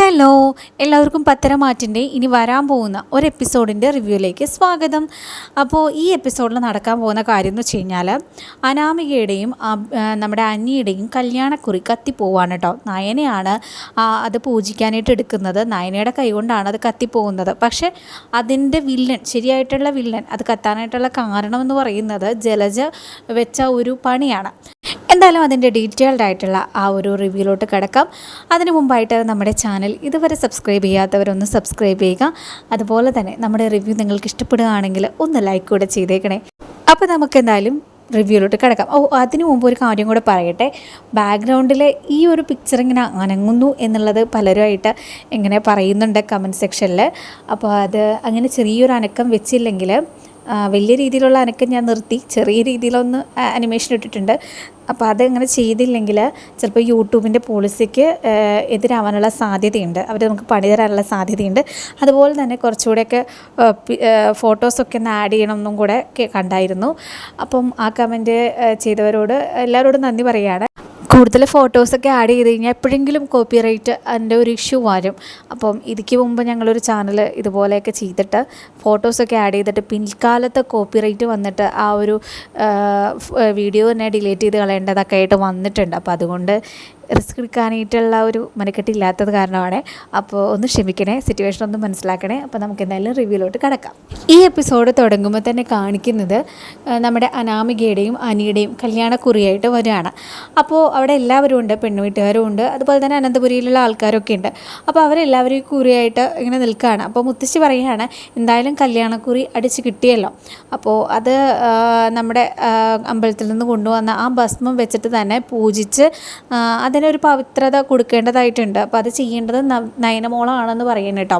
Hello എല്ലാവർക്കും പത്തരമാറ്റിന്റെ ഇനി വരാൻ പോകുന്ന ഒരു എപ്പിസോഡിന്റെ റിവ്യൂയിലേക്ക് സ്വാഗതം. അപ്പോൾ ഈ എപ്പിസോഡിൽ നടക്കാൻ പോകുന്ന കാര്യം എന്ന് വെച്ച് കഴിഞ്ഞാൽ അനാമികയുടെയും നമ്മുടെ അന്നിയുടെയും കല്യാണക്കുറി കത്തിപ്പോവാണ് കേട്ടോ. നയനയാണ് അത് പൂജിക്കാനായിട്ട് എടുക്കുന്നത്. നയനയുടെ കൈകൊണ്ടാണ് അത് കത്തിപ്പോകുന്നത്. പക്ഷേ അതിന്റെ വില്ലൻ ശരിയായിട്ടുള്ള വില്ലൻ അത് കത്താനായിട്ടുള്ള കാരണം എന്ന് പറയുന്നത് ജലജ വെച്ച ഒരു പണിയാണ്. എന്തായാലും അതിന്റെ ഡീറ്റെയിൽഡ് ആയിട്ടുള്ള ആ ഒരു റിവ്യൂലോട്ട് കിടക്കാം. അതിന് മുമ്പായിട്ട് നമ്മുടെ ചാനൽ ഇതുവരെ സബ്സ്ക്രൈബ് ചെയ്യാത്തവരൊന്ന് സബ്സ്ക്രൈബ് ചെയ്യുക. അതുപോലെ തന്നെ നമ്മുടെ റിവ്യൂ നിങ്ങൾക്ക് ഇഷ്ടപ്പെടുകയാണെങ്കിൽ ഒന്ന് ലൈക്ക് കൂടെ ചെയ്തേക്കണേ. അപ്പോൾ നമുക്ക് എന്തായാലും റിവ്യൂലോട്ട് കിടക്കാം. ഓ അതിനു മുമ്പ് ഒരു കാര്യം കൂടെ പറയട്ടെ. ബാക്ക്ഗ്രൗണ്ടിലെ ഈ ഒരു പിക്ചർ ഇങ്ങനെ അനങ്ങുന്നു എന്നുള്ളത് പലരുമായിട്ട് ഇങ്ങനെ പറയുന്നുണ്ട് കമന്റ് സെക്ഷനിൽ. അപ്പോൾ അത് അങ്ങനെ ചെറിയൊരു അനക്കം വെച്ചില്ലെങ്കിൽ വലിയ രീതിയിലുള്ള അനക്കം ഞാൻ നിർത്തി. ചെറിയ രീതിയിലൊന്ന് അനിമേഷൻ ഇട്ടിട്ടുണ്ട്. അപ്പോൾ അതങ്ങനെ ചെയ്തില്ലെങ്കിൽ ചിലപ്പോൾ യൂട്യൂബിന്റെ പോളിസിക്ക് എതിരാവാനുള്ള സാധ്യതയുണ്ട്. അവർ നമുക്ക് പണി തരാനുള്ള സാധ്യതയുണ്ട്. അതുപോലെ തന്നെ കുറച്ചുകൂടെയൊക്കെ ഫോട്ടോസൊക്കെ ഒന്ന് ആഡ് ചെയ്യണം എന്നും കൂടെ കണ്ടായിരുന്നു. അപ്പം ആ കമന്റ് ചെയ്തവരോട് എല്ലാവരോടും നന്ദി പറയുകയാണ്. കൂടുതൽ ഫോട്ടോസൊക്കെ ആഡ് ചെയ്ത് കഴിഞ്ഞാൽ എപ്പോഴെങ്കിലും കോപ്പിറൈറ്റ് അതിന്റെ ഒരു ഇഷ്യൂ വരും. അപ്പം ഇതിക്ക് മുമ്പ് ഞങ്ങളൊരു ചാനൽ ഇതുപോലെയൊക്കെ ചെയ്തിട്ട് ഫോട്ടോസൊക്കെ ആഡ് ചെയ്തിട്ട് പിൽക്കാലത്ത് കോപ്പിറൈറ്റ് വന്നിട്ട് ആ ഒരു വീഡിയോ തന്നെ ഡിലീറ്റ് ചെയ്ത് കളയേണ്ടതൊക്കെ ആയിട്ട് വന്നിട്ടുണ്ട്. അപ്പോൾ അതുകൊണ്ട് റിസ്ക് എടുക്കാനായിട്ടുള്ള ഒരു മനക്കെട്ടില്ലാത്തത് കാരണമാണ്. അപ്പോൾ ഒന്ന് ക്ഷമിക്കണേ സിറ്റുവേഷൻ ഒന്ന് മനസ്സിലാക്കണേ. അപ്പോൾ നമുക്ക് എന്തായാലും റിവ്യൂലോട്ട് കിടക്കാം. ഈ എപ്പിസോഡ് തുടങ്ങുമ്പോൾ തന്നെ കാണിക്കുന്നത് നമ്മുടെ അനാമികയുടെയും അനിയുടെയും കല്യാണക്കുറിയായിട്ട് വരികയാണ്. അപ്പോൾ അവിടെ എല്ലാവരും ഉണ്ട് പെണ്ണുവീട്ടുകാരും ഉണ്ട്. അതുപോലെ തന്നെ അനന്തപുരിയിലുള്ള ആൾക്കാരൊക്കെ ഉണ്ട്. അപ്പോൾ അവരെല്ലാവരും ഈ കുറിയായിട്ട് ഇങ്ങനെ നിൽക്കുകയാണ്. അപ്പോൾ മുത്തശ്ശി പറയുകയാണ് എന്തായാലും കല്യാണക്കുറി അടിച്ച് കിട്ടിയല്ലോ. അപ്പോൾ അത് നമ്മുടെ അമ്പലത്തിൽ നിന്ന് കൊണ്ടുവന്ന ആ ഭസ്മം വെച്ചിട്ട് തന്നെ പൂജിച്ച് ആ, അതിനൊരു പവിത്രത കൊടുക്കേണ്ടതായിട്ടുണ്ട്. അപ്പോൾ അത് ചെയ്യേണ്ടത് നയനമോളാണെന്ന് പറയുന്നത് കേട്ടോ.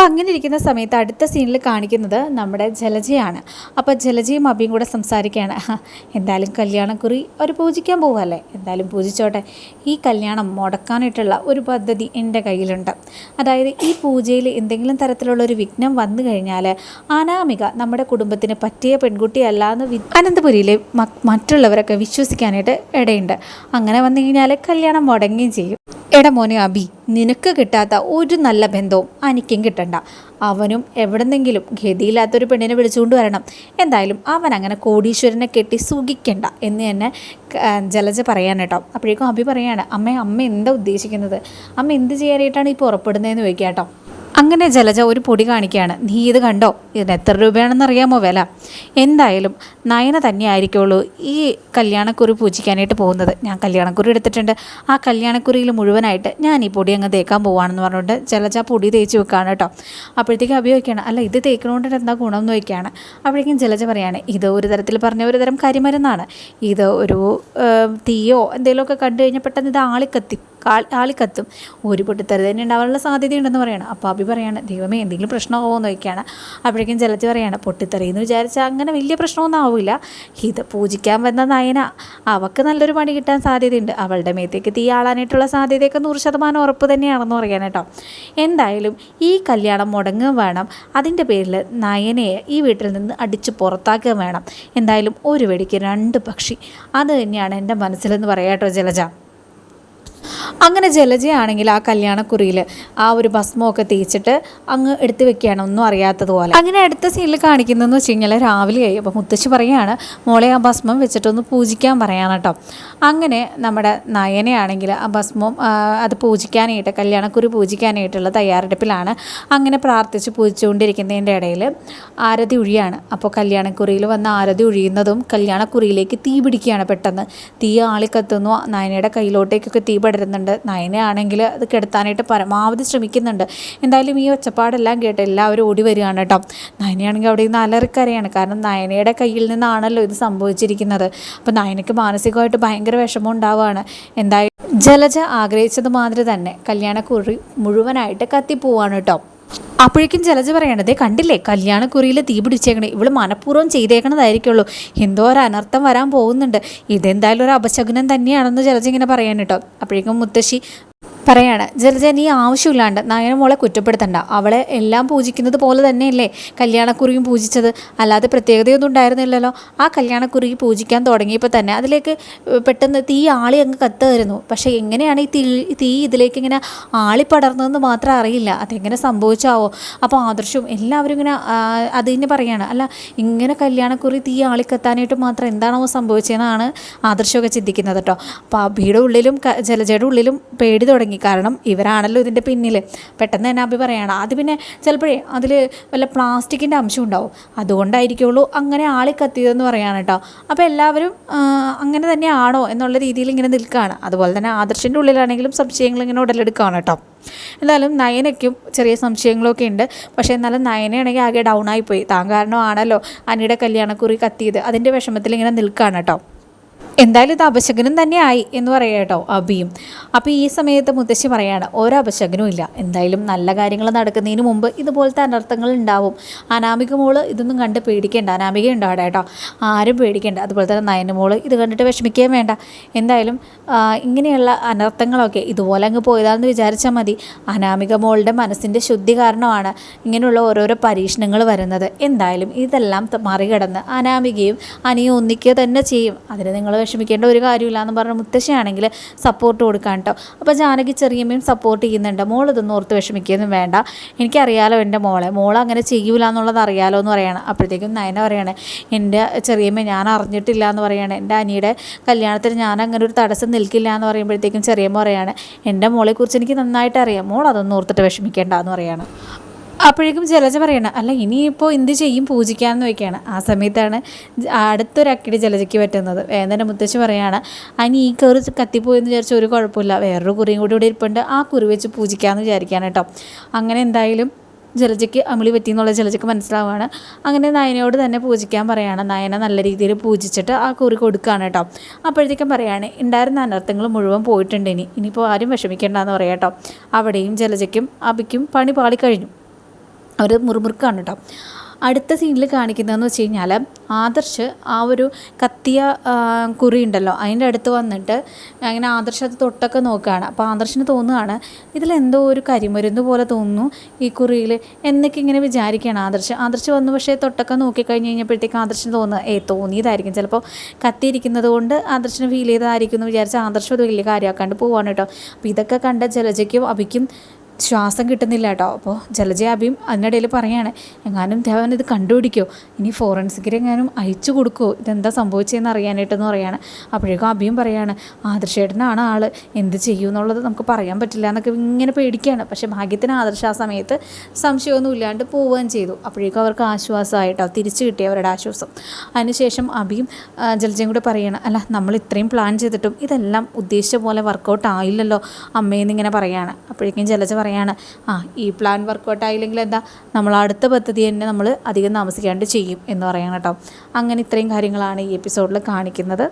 അപ്പോൾ അങ്ങനെ ഇരിക്കുന്ന സമയത്ത് അടുത്ത സീനിൽ കാണിക്കുന്നത് നമ്മുടെ ജലജയാണ്. അപ്പോൾ ജലജയും അബിയും കൂടെ സംസാരിക്കുകയാണ്. "ഹ, എന്തായാലും കല്യാണക്കുറി അവർ പൂജിക്കാൻ പോവല്ലേ എന്തായാലും പൂജിച്ചോട്ടെ. ഈ കല്യാണം മുടക്കാനായിട്ടുള്ള ഒരു പദ്ധതി എന്റെ കയ്യിലുണ്ട്. അതായത് ഈ പൂജയിൽ എന്തെങ്കിലും തരത്തിലുള്ള ഒരു വിഘ്നം വന്നു കഴിഞ്ഞാൽ അനാമിക നമ്മുടെ കുടുംബത്തിന് പറ്റിയ പെൺകുട്ടിയല്ല എന്ന് അനന്തപുരിയിലെ മറ്റുള്ളവരൊക്കെ വിശ്വസിക്കാനായിട്ട് ഇടയുണ്ട്. അങ്ങനെ വന്നു കഴിഞ്ഞാൽ കല്യാണം മുടങ്ങുകയും ചെയ്യും. എടമോനെ അബി നിനക്ക് കിട്ടാത്ത ഒരു നല്ല ബന്ധവും അനിക്കും കിട്ടണ്ട. അവനും എവിടെന്നെങ്കിലും ഗതിയില്ലാത്തൊരു പെണ്ണിനെ വിളിച്ചുകൊണ്ട് വരണം. എന്തായാലും അവൻ അങ്ങനെ കോടീശ്വരനെ കെട്ടി സുഖിക്കണ്ട എന്ന് തന്നെ ജലജ പറയാൻ കേട്ടോ. അപ്പോഴേക്കും അഭി പറയാണ് അമ്മ അമ്മ എന്താ ഉദ്ദേശിക്കുന്നത്? അമ്മ എന്ത് ചെയ്യാനായിട്ടാണ് ഈ പുറപ്പെടുന്നതെന്ന് ചോദിക്കുക കേട്ടോ. അങ്ങനെ ജലജ ഒരു പൊടി കാണിക്കുകയാണ്. നീ ഇത് കണ്ടോ? ഇതിന് എത്ര രൂപയാണെന്ന് അറിയാമോ വില? എന്തായാലും നയന തന്നെ ആയിരിക്കുള്ളൂ ഈ കല്യാണക്കുറി പൂജിക്കാനായിട്ട് പോകുന്നത്. ഞാൻ കല്യാണക്കുറി എടുത്തിട്ടുണ്ട്. ആ കല്യാണക്കുറിയിൽ മുഴുവനായിട്ട് ഞാൻ ഈ പൊടി അങ്ങ് തേക്കാൻ പോവാണെന്ന് പറഞ്ഞുകൊണ്ട് ജലജ പൊടി തേച്ച് വെക്കുകയാണ് കേട്ടോ. അപ്പോഴത്തേക്കും അഭിയോഗിക്കുകയാണ് അല്ല ഇത് തേക്കണോണ്ട് എന്താ ഗുണം എന്ന് നോക്കിയാണ് അപ്പോഴേക്കും ജലജ പറയാണ് ഇത് ഒരു തരത്തിൽ പറഞ്ഞ ഒരു തരം കരിമരുന്നാണ്. ഇത് ഒരു തീയോ എന്തെങ്കിലുമൊക്കെ കണ്ടു കഴിഞ്ഞാൽ പെട്ടെന്ന് ഇത് ആളിക്കത്തി. ആളിക്കത്തും ഒരു പൊട്ടിത്തെറി തന്നെ ഉണ്ടാവാനുള്ള സാധ്യതയുണ്ടെന്ന് പറയണം. അപ്പോൾ അഭി പറയാണ് ദൈവമേ എന്തെങ്കിലും പ്രശ്നമാവുമോ എന്ന് ചോദിക്കുകയാണ്. അപ്പോഴേക്കും ജലജ പറയാണ് പൊട്ടിത്തെറി എന്ന് വിചാരിച്ചാൽ അങ്ങനെ വലിയ പ്രശ്നമൊന്നും ആവില്ല ഇത് പൂജിക്കാൻ വന്ന നയന. അവൾക്ക് നല്ലൊരു പണി കിട്ടാൻ സാധ്യതയുണ്ട്. അവളുടെ മേത്തേക്ക് തീ ആളാനായിട്ടുള്ള സാധ്യതയൊക്കെ നൂറ് ശതമാനം ഉറപ്പ് തന്നെയാണെന്ന് പറയാൻ കേട്ടോ. എന്തായാലും ഈ കല്യാണം മുടങ്ങുകയും വേണം. അതിന്റെ പേരിൽ നയനയെ ഈ വീട്ടിൽ നിന്ന് അടിച്ച് പുറത്താക്കുകയും വേണം. എന്തായാലും ഒരു വെടിക്ക് രണ്ട് പക്ഷി. അത് തന്നെയാണ് എന്റെ മനസ്സിലെന്ന് പറയാം കേട്ടോ ജലജ. അങ്ങനെ ജലജയാണെങ്കിൽ ആ കല്യാണക്കുറിയിൽ ആ ഒരു ഭസ്മമൊക്കെ തേച്ചിട്ട് അങ്ങ് എടുത്തു വെക്കുകയാണ് ഒന്നും അറിയാത്തതുപോലെ അങ്ങനെ അടുത്ത സീനിൽ കാണിക്കുന്നതെന്ന് വെച്ച് കഴിഞ്ഞാൽ രാവിലെയായി അപ്പോൾ മുത്തശ്ശി പറയുകയാണ് മോളെ ആ ഭസ്മം വെച്ചിട്ടൊന്ന് പൂജിക്കാൻ പറയാണ് കേട്ടോ അങ്ങനെ നമ്മുടെ നയനയാണെങ്കിൽ ആ ഭസ്മം അത് പൂജിക്കാനായിട്ട് കല്യാണക്കുറി പൂജിക്കാനായിട്ടുള്ള തയ്യാറെടുപ്പിലാണ് അങ്ങനെ പ്രാർത്ഥിച്ച് പൂജിച്ചുകൊണ്ടിരിക്കുന്നതിന്റെ ഇടയിൽ ആരതി ഒഴിയാണ് അപ്പോൾ കല്യാണക്കുറിയിൽ വന്ന് ആരതി ഒഴിയുന്നതും കല്യാണക്കുറിയിലേക്ക് തീ പിടിക്കുകയാണ് പെട്ടെന്ന്. തീ ആളിക്കത്തുന്നു നയനയുടെ കയ്യിലോട്ടേക്കൊക്കെ തീ പടരുന്നുണ്ട് നയനയാണെങ്കിൽ അത് കെടുത്താനായിട്ട് പരമാവധി ശ്രമിക്കുന്നുണ്ട്. എന്തായാലും ഈ ഒച്ചപ്പാടെല്ലാം കേട്ട് എല്ലാവരും ഓടി വരികയാണ് കേട്ടോ. നയനയാണെങ്കിൽ അവിടെ നിന്ന് അലറിക്കരയാണ്. കാരണം നയനയുടെ കയ്യിൽ നിന്നാണല്ലോ ഇത് സംഭവിച്ചിരിക്കുന്നത്. അപ്പോൾ നയനയ്ക്ക് മാനസികമായിട്ട് ഭയങ്കര വിഷമം ഉണ്ടാവുകയാണ്. എന്തായാലും ജലജ ആഗ്രഹിച്ചത് മാതിരി തന്നെ കല്യാണക്കുറി മുഴുവനായിട്ട് കത്തിപ്പോവാണ് കേട്ടോ. അപ്പോഴേക്കും ജലജ പറയണതേ കണ്ടില്ലേ? കല്യാണക്കുറിയിൽ തീ പിടിച്ചേക്കണേ. ഇവൾ മനഃപൂർവം ചെയ്തേക്കണതായിരിക്കുള്ളൂ. എന്തോ ഒരു അനർത്ഥം വരാൻ പോകുന്നുണ്ട്. ഇതെന്തായാലും ഒരു അപശകുനം തന്നെയാണെന്ന് ജലജ ഇങ്ങനെ പറയാൻ കേട്ടോ. അപ്പോഴേക്കും മുത്തശ്ശി പറയാണ് ജലജ നീ ആവശ്യമില്ലാണ്ട് നായന മോളെ കുറ്റപ്പെടുത്തണ്ട അവളെ എല്ലാം പൂജിക്കുന്നത് പോലെ തന്നെയല്ലേ കല്യാണക്കുറിയും പൂജിച്ചത് അല്ലാതെ പ്രത്യേകതയൊന്നും ഉണ്ടായിരുന്നില്ലല്ലോ ആ കല്യാണക്കുറി പൂജിക്കാൻ തുടങ്ങിയപ്പോൾ തന്നെ അതിലേക്ക് പെട്ടെന്ന് തീ ആളി അങ്ങ് കത്തായിരുന്നു പക്ഷേ എങ്ങനെയാണ് ഈ തീ തീ ഇതിലേക്ക് ഇങ്ങനെ ആളിപ്പടർന്നതെന്ന് മാത്രം അറിയില്ല അതെങ്ങനെ സംഭവിച്ചാവോ അപ്പോൾ ആദർശവും എല്ലാവരും ഇങ്ങനെ അത് തന്നെ പറയാണ് അല്ല ഇങ്ങനെ കല്യാണക്കുറി തീ ആളിക്കത്താനായിട്ട് മാത്രം എന്താണോ സംഭവിച്ചതെന്നാണ് ആദർശമൊക്കെ ചിന്തിക്കുന്നത് കേട്ടോ അപ്പോൾ ആ ഉള്ളിലും ക- ജലജയുടെ ഉള്ളിലും പേടി തുടങ്ങി കാരണം ഇവരാണല്ലോ ഇതിന്റെ പിന്നിൽ പെട്ടെന്ന് തന്നെ അഭി പറയുകയാണ് അത് പിന്നെ ചിലപ്പോഴേ അതിൽ വല്ല പ്ലാസ്റ്റിക്കിന്റെ അംശം ഉണ്ടാവും. അതുകൊണ്ടായിരിക്കുള്ളൂ അങ്ങനെ ആളി കത്തിയതെന്ന് പറയാണ് കേട്ടോ. അപ്പോൾ എല്ലാവരും അങ്ങനെ തന്നെയാണോ എന്നുള്ള രീതിയിൽ ഇങ്ങനെ നിൽക്കുകയാണ് അതുപോലെ തന്നെ ആദർശിന്റെ ഉള്ളിലാണെങ്കിലും സംശയങ്ങൾ ഇങ്ങനെ ഉടലെടുക്കുകയാണ് കേട്ടോ. എന്തായാലും നയനയ്ക്കും ചെറിയ സംശയങ്ങളൊക്കെ ഉണ്ട്. പക്ഷേ എന്നാലും നയനയാണെങ്കിൽ ആകെ ഡൗൺ ആയിപ്പോയി താൻ കാരണമാണല്ലോ അനിയുടെ കല്യാണക്കുറി കത്തിയത്. അതിന്റെ വിഷമത്തിൽ ഇങ്ങനെ നിൽക്കുകയാണ് കേട്ടോ. എന്തായാലും ഇത് അപശകനും തന്നെ ആയി എന്ന് പറയാം കേട്ടോ അബിയും. അപ്പോൾ ഈ സമയത്ത് മുത്തശ്ശി പറയാണ് ഓരോ അപശകനും ഇല്ല. എന്തായാലും നല്ല കാര്യങ്ങൾ നടക്കുന്നതിന് മുമ്പ് ഇതുപോലത്തെ അനർത്ഥങ്ങൾ ഉണ്ടാവും. അനാമിക മോൾ ഇതൊന്നും കണ്ട് പേടിക്കേണ്ട. അനാമിക ഉണ്ടാവട്ടെ കേട്ടോ? ആരും പേടിക്കേണ്ട. അതുപോലെ തന്നെ നയന മോൾ ഇത് കണ്ടിട്ട് വിഷമിക്കുകയും വേണ്ട. എന്തായാലും ഇങ്ങനെയുള്ള അനർത്ഥങ്ങളൊക്കെ ഇതുപോലെ അങ്ങ് പോയതാണെന്ന് വിചാരിച്ചാൽ മതി. അനാമിക മോളുടെ മനസ്സിന്റെ ശുദ്ധി കാരണമാണ് ഇങ്ങനെയുള്ള ഓരോരോ പരീക്ഷണങ്ങൾ വരുന്നത്. എന്തായാലും ഇതെല്ലാം മറികടന്ന് അനാമികയും അനിയും ഒന്നിക്കുക തന്നെ ചെയ്യും. അതിന് നിങ്ങൾ വിഷമിക്കേണ്ട ഒരു കാര്യമില്ല എന്ന് പറഞ്ഞ മുത്തശ്ശിയാണെങ്കിൽ സപ്പോർട്ട് കൊടുക്കാൻ കേട്ടോ അപ്പോൾ ജാനകി ചെറിയമ്മയും സപ്പോർട്ട് ചെയ്യുന്നുണ്ട്. മോൾ ഇതൊന്നും ഓർത്ത് വിഷമിക്കുകയൊന്നും വേണ്ട. എനിക്കറിയാലോ എന്റെ മോളെ. മോൾ അങ്ങനെ ചെയ്യൂല എന്നുള്ളത് അറിയാലോ എന്ന് പറയണം. അപ്പോഴത്തേക്കും നയന പറയണേ എന്റെ ചെറിയമ്മ ഞാൻ അറിഞ്ഞിട്ടില്ല എന്ന് പറയണേ. എന്റെ അനിയുടെ കല്യാണത്തിന് ഞാൻ അങ്ങനെ ഒരു തടസ്സം നിൽക്കില്ല എന്ന് പറയുമ്പോഴത്തേക്കും ചെറിയമ്മ പറയാണ് എന്റെ മോളെക്കുറിച്ച് എനിക്ക് നന്നായിട്ട് അറിയാം. മോൾ അതൊന്നും ഓർത്തിട്ട് വിഷമിക്കേണ്ട എന്ന് പറയാണ്. അപ്പോഴേക്കും ജലജ പറയണം അല്ല ഇനിയിപ്പോൾ എന്ത് ചെയ്യും? പൂജിക്കാമെന്ന് വയ്ക്കുകയാണ് ആ സമയത്താണ് അടുത്തൊരക്കിടി ജലജയ്ക്ക് പറ്റുന്നത്. വേദന മുത്തശ്ശി പറയാണ് അനി ഈ കയറി കത്തിപ്പോയെന്ന് വിചാരിച്ച ഒരു കുഴപ്പമില്ല. വേറൊരു കുറിയും കൂടി ഇവിടെ ഇരിപ്പുണ്ട്. ആ കുറി വെച്ച് പൂജിക്കാമെന്ന് വിചാരിക്കുകയാണ് കേട്ടോ. അങ്ങനെ എന്തായാലും ജലജയ്ക്ക് അമിളി പറ്റി എന്നുള്ള ജലജയ്ക്ക് മനസ്സിലാവുകയാണ്. അങ്ങനെ നയനയോട് തന്നെ പൂജിക്കാൻ പറയാണ്. നയന നല്ല രീതിയിൽ പൂജിച്ചിട്ട് ആ കുറി കൊടുക്കുകയാണ് കേട്ടോ. അപ്പോഴത്തേക്കും പറയാണ് ഉണ്ടായിരുന്ന അനർത്ഥങ്ങൾ മുഴുവൻ പോയിട്ടുണ്ട് ഇനി. ഇനിയിപ്പോൾ ആരും വിഷമിക്കേണ്ടെന്ന് പറയാം കേട്ടോ. അവിടെയും ജലജയ്ക്കും അബിക്കും പണി പാളിക്കഴിഞ്ഞു. അവർ മുറുമുറുക്കാണ് കേട്ടോ അടുത്ത സീനിൽ കാണിക്കുന്നതെന്ന് വെച്ച് കഴിഞ്ഞാൽ ആദർശ് ആ ഒരു കത്തിയ കുറി ഉണ്ടല്ലോ അതിന്റെ അടുത്ത് വന്നിട്ട് അങ്ങനെ ആദർശ് അത് തൊട്ടൊക്കെ നോക്കുകയാണ് അപ്പോൾ ആദർശിന് തോന്നുകയാണ് ഇതിലെന്തോ ഒരു കരിമരുന്ന് പോലെ തോന്നുന്നു ഈ കുറിയിൽ എന്നൊക്കെ ഇങ്ങനെ വിചാരിക്കുകയാണ് ആദർശ്. ആദർശ് വന്നു പക്ഷേ തൊട്ടൊക്കെ നോക്കിക്കഴിഞ്ഞ് കഴിഞ്ഞപ്പോഴത്തേക്ക് ആദർശിന് തോന്നുക ഏ തോന്നിയതായിരിക്കും. ചിലപ്പോൾ കത്തിയിരിക്കുന്നത് കൊണ്ട് ആദർശിന് ഫീൽ ചെയ്തതായിരിക്കും എന്ന് വിചാരിച്ച് ആദർശം അത് വലിയ കാര്യമാക്കാണ്ട് പോവാണ് കേട്ടോ അപ്പോൾ ഇതൊക്കെ കണ്ട ജലജയ്ക്കും അഭിക്കും ശ്വാസം കിട്ടുന്നില്ല കേട്ടോ. അപ്പോൾ ജലജ അഭിയും അതിനിടയിൽ പറയാണ് എങ്ങാനും ദേവൻ ഇത് കണ്ടുപിടിക്കോ? ഇനി ഫോറൻസിക്കിൽ എങ്ങാനും അയച്ചു കൊടുക്കുമോ ഇതെന്താ സംഭവിച്ചതെന്ന് അറിയാനായിട്ടെന്ന് പറയാണ്. അപ്പോഴേക്കും അബിയും പറയാണ് ആദർശേട്ടനാണ് ആൾ എന്ത് ചെയ്യും എന്നുള്ളത് നമുക്ക് പറയാൻ പറ്റില്ല എന്നൊക്കെ ഇങ്ങനെ പേടിക്കുകയാണ്. പക്ഷേ ഭാഗ്യത്തിന് ആദർശ ആ സമയത്ത് സംശയമൊന്നും ഇല്ലാണ്ട് പോവുകയും ചെയ്തു. അപ്പോഴേക്കും അവർക്ക് ആശ്വാസമായിട്ടോ തിരിച്ചു കിട്ടിയ അവരുടെ ആശ്വാസം. അതിനുശേഷം അബിയും ജലജയും കൂടെ പറയണം അല്ല നമ്മൾ ഇത്രയും പ്ലാൻ ചെയ്തിട്ടും ഇതെല്ലാം ഉദ്ദേശിച്ച പോലെ വർക്കൗട്ട് ആയില്ലല്ലോ അമ്മയെന്നിങ്ങനെ പറയാണ്. അപ്പോഴേക്കും ജലജ പറയാണ് ആ ഈ പ്ലാൻ വർക്കൗട്ട് ആയില്ലെങ്കിൽ എന്താ? നമ്മൾ അടുത്ത പദ്ധതി തന്നെ നമ്മൾ അധികം താമസിക്കാണ്ട് ചെയ്യും എന്ന് പറയണം കേട്ടോ. അങ്ങനെ ഇത്രയും കാര്യങ്ങളാണ് ഈ എപ്പിസോഡിൽ കാണിക്കുന്നത്.